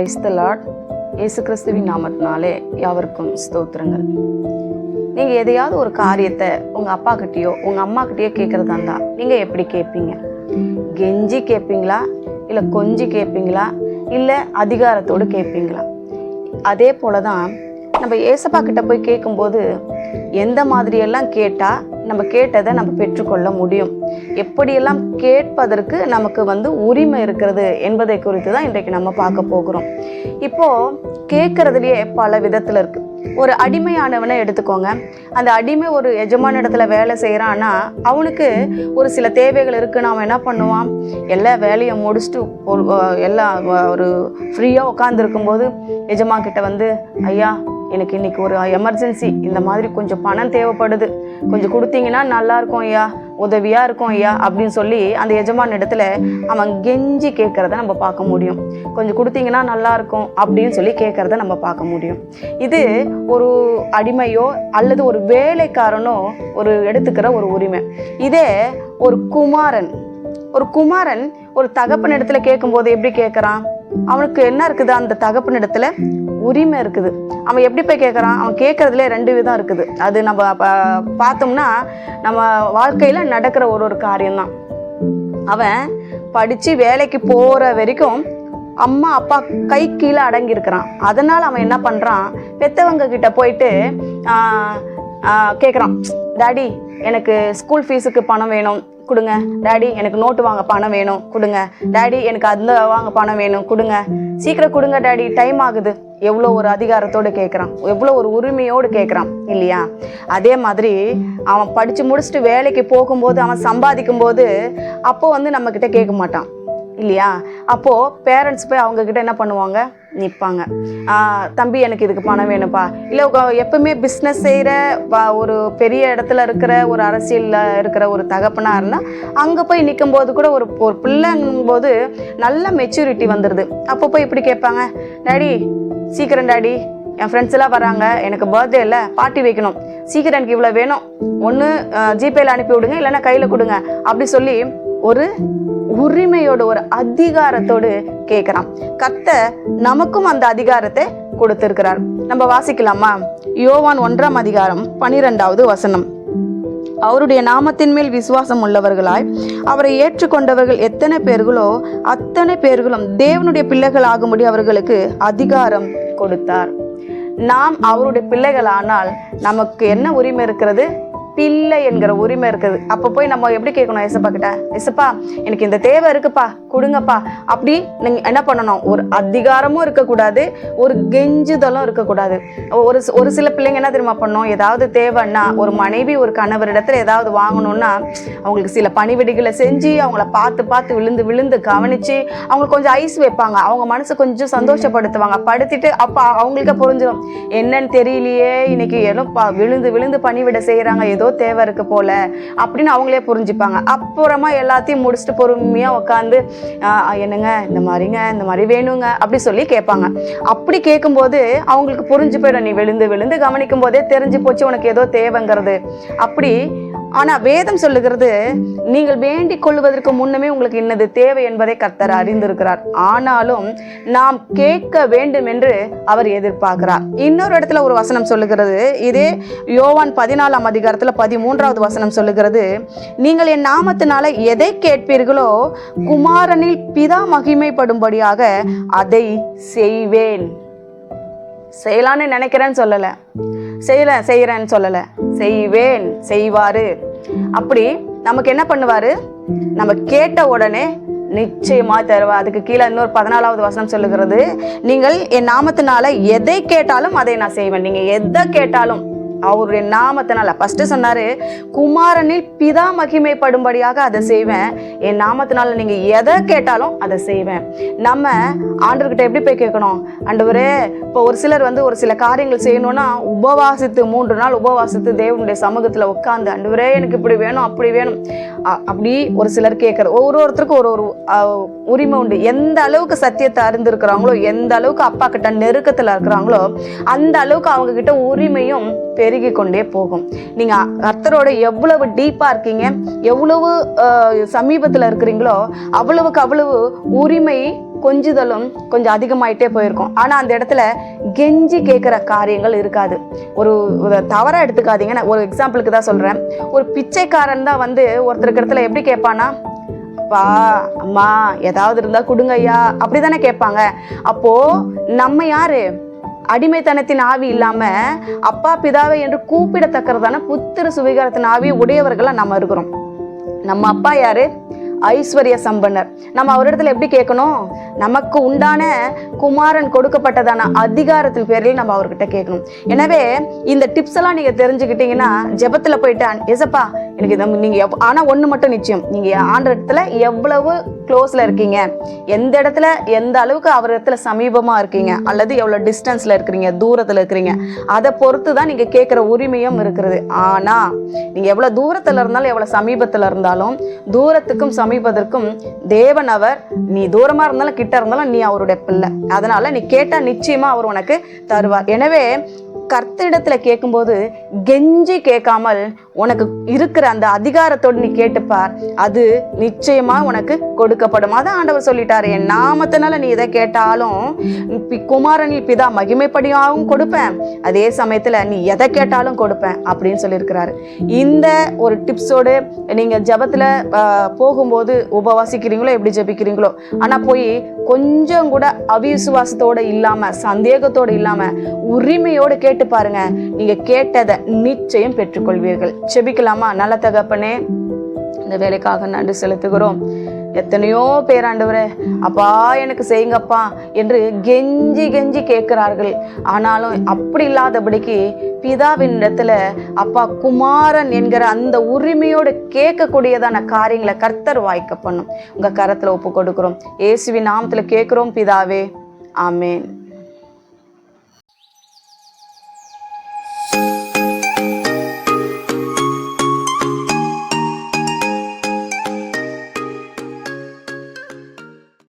Praise the lot இயேசு கிறிஸ்துவின் நாமத்தினாலே யாவருக்கும் ஸ்தோத்திரங்கள். நீங்கள் எதையாவது ஒரு காரியத்தை உங்கள் அப்பா கிட்டேயோ உங்கள் அம்மா கிட்டேயோ கேட்குறதா இருந்தால் நீங்கள் எப்படி கேட்பீங்க கெஞ்சி கேட்பீங்களா இல்லை கொஞ்சி கேட்பீங்களா இல்லை அதிகாரத்தோடு கேட்பீங்களா அதே போல தான் நம்ம ஏசப்பா கிட்ட போய் கேட்கும்போது எந்த மாதிரியெல்லாம் கேட்டால் நம்ம கேட்டதை நம்ம பெற்றுக்கொள்ள முடியும். எப்படியெல்லாம் கேட்பதற்கு நமக்கு வந்து உரிமை இருக்கிறது என்பதை குறித்து தான் இன்றைக்கு நம்ம பார்க்க போகிறோம். இப்போது கேட்குறதுலையே பல விதத்தில் இருக்குது ஒரு அடிமையானவனை எடுத்துக்கோங்க. அந்த அடிமை ஒரு எஜமான இடத்துல வேலை செய்கிறான்னா அவனுக்கு ஒரு சில தேவைகள் இருக்குன்னு அவன் என்ன பண்ணுவான் எல்லா வேலையும் முடிச்சுட்டு ஒரு எல்லாம் ஒரு ஃப்ரீயாக உட்காந்துருக்கும்போது எஜமா கிட்ட வந்து ஐயா எனக்கு இன்னைக்கு ஒரு எமர்ஜென்சி இந்த மாதிரி கொஞ்சம் பணம் தேவைப்படுது. கொஞ்சம் கொடுத்தீங்கன்னா நல்லாயிருக்கும் ஐயா. உதவியாக இருக்கும் ஐயா அப்படின்னு சொல்லி அந்த எஜமான இடத்துல அவன் கெஞ்சி கேட்குறத நம்ம பார்க்க முடியும். கொஞ்சம் கொடுத்தீங்கன்னா நல்லாயிருக்கும் அப்படின்னு சொல்லி கேட்குறத நம்ம பார்க்க முடியும். இது ஒரு அடிமையோ அல்லது ஒரு வேலைக்காரனோ ஒரு எடுத்துக்கிற ஒரு உரிமை. இதே ஒரு குமாரன். ஒரு குமாரன் ஒரு தகப்பன் இடத்துல கேட்கும்போது எப்படி கேட்குறான்? அவனுக்கு என்ன இருக்குது? அந்த தகப்பனிடத்துல உரிமை இருக்குது. அவன் எப்படி போய் கேட்குறான் அவன் கேட்குறதுல ரெண்டு விதம் இருக்குது. அது நம்ம பார்த்தோம்னா நம்ம வாழ்க்கையில் நடக்கிற ஒரு ஒரு காரியம்தான். அவன் படித்து வேலைக்கு போகிற வரைக்கும் அம்மா அப்பா கை கீழே அடங்கியிருக்கிறான். அதனால் அவன் என்ன பண்ணுறான் பெத்தவங்க கிட்ட போயிட்டு கேட்குறான் டாடி எனக்கு ஸ்கூல் ஃபீஸுக்கு பணம் வேணும். கொடுங்க. டேடி எனக்கு நோட்டு வாங்க பணம் வேணும். கொடுங்க. டாடி எனக்கு அந்த வாங்க பணம் வேணும். கொடுங்க. சீக்கிரம் கொடுங்க டேடி டைம் ஆகுது. எவ்வளோ ஒரு அதிகாரத்தோடு கேட்குறான் எவ்வளோ ஒரு உரிமையோடு கேட்குறான் இல்லையா? அதே மாதிரி அவன் படித்து முடிச்சுட்டு வேலைக்கு போகும்போது அவன் சம்பாதிக்கும் போது அப்போ வந்து நம்மக்கிட்ட கேட்க மாட்டான். இல்லையா? அப்போது பேரண்ட்ஸ் போய் அவங்கக்கிட்ட என்ன பண்ணுவாங்க? நிற்பாங்க தம்பி எனக்கு இதுக்கு பணம் வேணும்ப்பா. இல்லை எப்பவுமே பிஸ்னஸ் செய்கிற ஒரு பெரிய இடத்துல இருக்கிற ஒரு அரசியலில் இருக்கிற ஒரு தகப்பனாக இருந்தால் அங்கே போய் நிற்கும் போது கூட ஒரு ஒரு பிள்ளைங்கும் போது நல்ல மெச்சூரிட்டி வந்துடுது அப்போ போய் இப்படி கேட்பாங்க டாடி சீக்கிரம் டாடி என் ஃப்ரெண்ட்ஸ் எல்லாம் வராங்க எனக்கு பர்த்டே இல்லை பார்ட்டி வைக்கணும். சீக்கிரம் எனக்கு இவ்வளோ வேணும். ஒன்று ஜிபேயில் அனுப்பி விடுங்க இல்லைன்னா கையில் கொடுங்க. அப்படி சொல்லி ஒரு உரிமையோட ஒரு அதிகாரத்தோடு கேட்குறான். கத்த நமக்கும் அந்த அதிகாரத்தை கொடுத்திருக்கிறார். நம்ம வாசிக்கலாமா? யோவான் ஒன்றாம் அதிகாரம் பனிரெண்டாவது வசனம். அவருடைய நாமத்தின் மேல் விசுவாசம் உள்ளவர்களாய் அவரை ஏற்றுக்கொண்டவர்கள் எத்தனை பேர்களோ அத்தனை பேர்களும் தேவனுடைய பிள்ளைகள் ஆகும்படி அவர்களுக்கு அதிகாரம் கொடுத்தார். நாம் அவருடைய பிள்ளைகளானால் நமக்கு என்ன உரிமை இருக்கிறது? பிள்ளை என்கிற உரிமை இருக்குது. அப்போ போய் நம்ம எப்படி கேட்கணும் எசப்பா கிட்ட? எசப்பா எனக்கு இந்த தேவை இருக்குப்பா கொடுங்கப்பா. அப்படி நீங்கள் என்ன பண்ணணும்? ஒரு அதிகாரமும் இருக்கக்கூடாது ஒரு கெஞ்சுதலும் இருக்கக்கூடாது. ஒரு ஒரு சில பிள்ளைங்க என்ன தெரியுமா பண்ணணும் ஏதாவது தேவைன்னா ஒரு மனைவி ஒரு கணவரிடத்தில் ஏதாவது வாங்கணும்னா அவங்களுக்கு சில பணிவிடைகளை செஞ்சு அவங்கள பார்த்து பார்த்து விழுந்து விழுந்து கவனிச்சு அவங்களுக்கு கொஞ்சம் ஐஸ் வைப்பாங்க. அவங்க மனசு கொஞ்சம் சந்தோஷப்படுத்துவாங்க. படுத்திட்டு அப்போ அவங்களுக்கு புரிஞ்சிடும் என்னன்னு தெரியலையே இன்னைக்கு ஏதோ விழுந்து விழுந்து பணிவிட செய்கிறாங்க ஏதோ தேவை இருக்கு போல அப்படின்னு அவங்களே புரிஞ்சுப்பாங்க. அப்புறமா எல்லாத்தையும் முடிச்சுட்டு பொறுமையாக உட்காந்து என்னங்க இந்த மாதிரிங்க இந்த மாதிரி வேணுங்க அப்படி சொல்லி கேட்பாங்க. அப்படி கேட்கும்போது அவங்களுக்கு புரிஞ்சு போயிடும். நீ விழுந்து விழுந்து கவனிக்கும் போதே தெரிஞ்சு போச்சு உனக்கு ஏதோ தேவைங்கிறது. அப்படி ஆனால் வேதம் சொல்லுகிறது நீங்கள் வேண்டிக் கொள்வதற்கு முன்னமே உங்களுக்கு இன்னது தேவை என்பதை கர்த்தர் அறிந்திருக்கிறார். ஆனாலும் நாம் கேட்க வேண்டும் என்று அவர் எதிர்பார்க்கிறார். இன்னொரு இடத்துல ஒரு வசனம் சொல்லுகிறது. இதே யோவான் பதினாலாம் அதிகாரத்தில் பதிமூன்றாவது வசனம் சொல்லுகிறது. நீங்கள் என் நாமத்தினால எதை கேட்பீர்களோ குமாரனில் பிதா மகிமைப்படும்படியாக அதை செய்வேன். செய்யலான்னு நினைக்கிறேன்னு சொல்லலை. செய்யல செய்கிறேன்னு சொல்லலை. செய்வேன் செய்வாரு. அப்படி நமக்கு என்ன பண்ணுவாரு? நம்ம கேட்ட உடனே நிச்சயமா தருவா அதுக்கு கீழே இன்னொரு பதினாலாவது வசனம் சொல்லுகிறது நீங்கள் என் நாமத்தினால எதை கேட்டாலும் அதை நான் செய்வேன். நீங்க எதை கேட்டாலும் அவருடைய நாமத்தினால. ஃபர்ஸ்ட் சொன்னாரு குமாரனில் பிதா மகிமைப்படும்படியாக அதை செய்வேன். என் நாமத்தினால நீங்க எதை கேட்டாலும் அதை செய்வேன். நம்ம ஆண்டவர்கிட்ட எப்படி போய் கேட்கணும்? ஆண்டவரே இப்போ ஒரு சிலர் வந்து ஒரு சில காரியங்கள் செய்யணும்னா உபவாசித்து மூன்று நாள் உபவாசித்து தேவனுடைய சமூகத்துல உட்காந்து ஆண்டவரே எனக்கு இப்படி வேணும் அப்படி வேணும். அ- அப்படி ஒரு சிலர் கேட்குற ஒரு ஒருத்தருக்கும் ஒரு ஒரு உரிமை உண்டு. எந்த அளவுக்கு சத்தியத்தை அறிந்திருக்கிறாங்களோ எந்த அளவுக்கு அப்பா கிட்ட நெருக்கத்துல இருக்கிறாங்களோ அந்த அளவுக்கு அவங்க கிட்ட உரிமையும் பெருகி கொண்டே போகும். நீங்க கர்த்தரோட எவ்வளவு டீப்பா இருக்கீங்க எவ்வளவு சமீபத்தில் சமீபத்துல இருக்கிறீங்களோ அவ்வளவுக்கு அவ்வளவு உரிமை கொஞ்சுதலும் கொஞ்சம் அதிகமாயிட்டே போயிருக்கும். ஆனா அந்த இடத்துல கெஞ்சி கேட்குற காரியங்கள் இருக்காது. ஒரு தவறாக எடுத்துக்காதீங்க. நான் ஒரு எக்ஸாம்பிளுக்கு தான் சொல்றேன். ஒரு பிச்சைக்காரன் தான் வந்து ஒருத்தருக்கு இடத்துல எப்படி கேட்பானா அப்பா அம்மா ஏதாவது இருந்தால் கொடுங்க ஐயா. அப்படிதானே கேட்பாங்க. அப்போது நம்ம யார்? அடிமைத்தனத்தின் ஆவி இல்லாம அப்பா பிதாவை என்று கூப்பிடத்தக்கிறதான புத்திர சுவிகாரத்தின் ஆவி உடையவர்களா நம்ம இருக்கிறோம். நம்ம அப்பா யாரு? ஐஸ்வர்ய சம்பன்னர். நம்ம அவரிடத்துல எப்படி கேட்கணும்? நமக்கு உண்டான குமாரன் கொடுக்கப்பட்டதான அதிகாரத்தின் பேரில் நம்ம அவர்கிட்ட கேட்கணும். எனவே இந்த டிப்ஸ் எல்லாம் நீங்க தெரிஞ்சுக்கிட்டீங்கன்னா ஜெபத்துல போயிட்டு எசப்பா எனக்கு இதை நீங்க எவ்- ஆனா ஒண்ணு மட்டும் நிச்சயம். நீங்க ஆண்ட இடத்துல எவ்வளவு க்ளோஸ்ல இருக்கீங்க. எந்த இடத்துல எந்த அளவுக்கு அவர் இடத்துல சமீபமா இருக்கீங்க. அல்லது எவ்வளவு டிஸ்டன்ஸ்ல இருக்கிறீங்க தூரத்துல இருக்கிறீங்க. அதை பொறுத்து தான் நீங்க கேட்குற உரிமையும் இருக்கிறது. ஆனா நீங்க எவ்வளவு தூரத்துல இருந்தாலும் எவ்வளவு சமீபத்துல இருந்தாலும் தூரத்துக்கும் சமீபத்திற்கும் தேவன் அவர் நீ தூரமா இருந்தாலும் கிட்ட இருந்தாலும் நீ அவருடைய பிள்ளை. அதனால நீ கேட்டா நிச்சயமா அவர் உனக்கு தருவார். எனவே கர்த்தரிடத்துல கேட்கும்போது கெஞ்சி கேட்காமல் உனக்கு இருக்கிற அந்த அதிகாரத்தோடு நீ கேட்டுப்பார். அது நிச்சயமா உனக்கு கொடுக்கப்படும். அதான் ஆண்டவர் சொல்லிட்டாரு என் நாமத்தினால நீ எதை கேட்டாலும் பி- குமாரனில் பிதா மகிமைப்படியாகவும் கொடுப்பேன். அதே சமயத்துல நீ எதை கேட்டாலும் கொடுப்பேன் அப்படின்னு சொல்லியிருக்கிறாரு. இந்த ஒரு டிப்ஸோடு நீங்க ஜெபத்துல போகும்போது உபவாசிக்கிறீங்களோ எப்படி ஜெபிக்கிறீங்களோ ஆனா போய் கொஞ்சம் கூட அவிசுவாசத்தோட இல்லாம சந்தேகத்தோடு இல்லாம உரிமையோடு கேட்டு பாருங்க. நீங்க கேட்டதை நிச்சயம் பெற்றுக்கொள்வீர்கள். செபிக்கலாமா? நல்ல தகப்பனே இந்த வேலைக்காக நன்றி செலுத்துகிறோம். எத்தனையோ பேராண்டவரே அப்பா எனக்கு செய்யுங்கப்பா என்று கெஞ்சி கெஞ்சி கேட்கிறார்கள். ஆனாலும் அப்படி இல்லாதபடிக்கு பிதாவின் இடத்துல அப்பா குமாரன் என்கிற அந்த உரிமையோடு கேட்கக்கூடியதான காரியங்களை கர்த்தர் வாய்க்க பண்ணும். உங்க கரத்தில் ஒப்பு கொடுக்கிறோம். இயேசுவின் நாமத்தில் கேட்குறோம் பிதாவே. ஆமேன்.